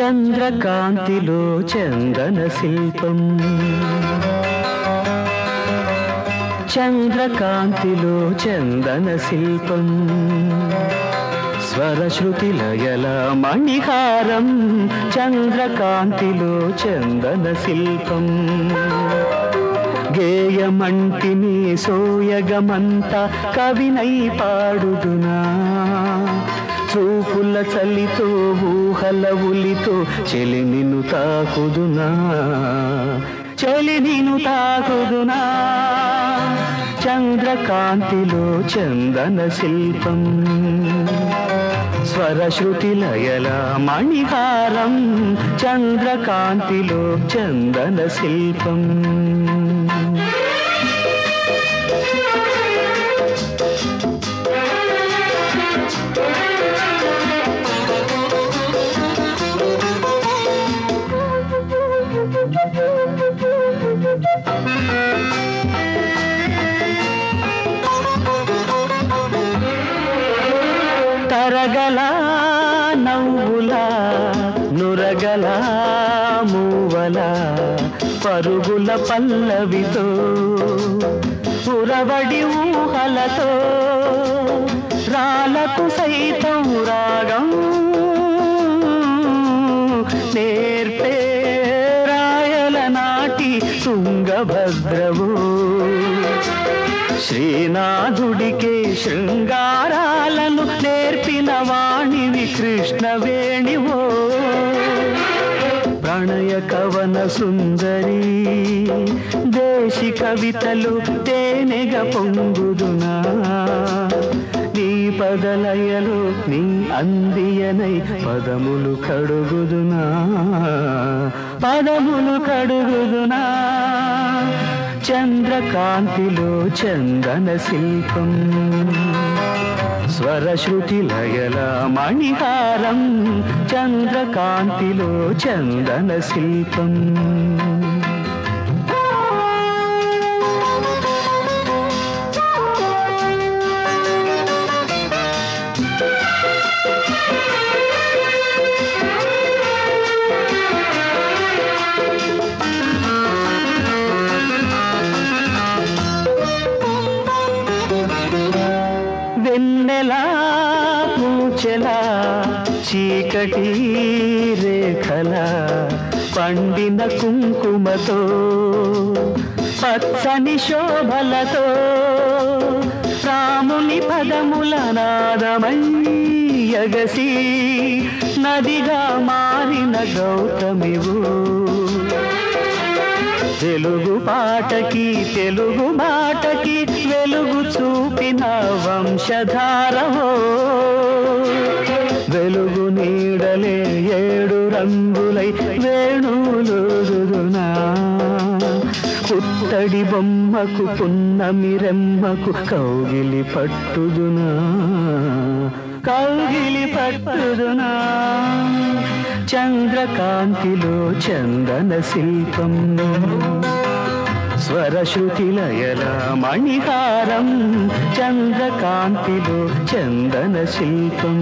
చంద్రకాంతిలో చందన శిల్పం. చంద్రకాంతిలో చందన శిల్పం. స్వరశ్రుతి లయల మణిహారం చంద్రకాంతిలో చందన శిల్పం. గేయమంటిని సోయగమంత కవినై పాడుదునా. చూపుల చలితో ఊహల ఉలితో చెలి నిన్ను తాకుదునా? చెలి నిన్ను తాకుదునా? చంద్రకాంతిలో చందన శిల్పం స్వరశ్రుతి లయల మణిహారం చంద్రకాంతిలో చందన శిల్పం. తరగల నవ్వుల నురగల మూవల పరుగుల పల్లవితో పురవడి ఊహలతో రాలకు సైతం రాగం నేర్పే రాయల నాటి తుంగభద్రవు శ్రీనాథుడికే శృంగారాలను నేర్పిన వాణివి కృష్ణవేణివో. ప్రణయ కవన సుందరి దేశి కవితలు తేనెగ పొంగుదునా. నీ పదలయలు నీ అందియనై పదములు కడుగుదునా. పదములు కడుగుదునా. చంద్రకాంతిలో చందన శిల్పం. స్వరశ్రుతి లయల మణిహారం చంద్రకాంతిలో చందన శిల్పం. వెన్నెలా పూచెలా చీకటి రేఖల పండిన కుంకుమతో పచ్చని శోభలతో రాముని పదముల నాదమై ఎగసి నదిగా మారిన గౌతమివు. తెలుగు పాటకి తెలుగు మాటకి వెలుగు చూపిన వంశధారవో వెలుగు నీడలే ఏడు రంగులై వేణులుదునా పుట్టడి బొమ్మకు పున్నమి రెమ్మకు కౌగిలి పట్టుదునా? కౌగిలి పట్టుదునా? చంద్రకాంతిలో చందన శిల్పం స్వరశ్రుతి లయల మణిహారం చంద్రకాంతిలో చందన శిల్పం.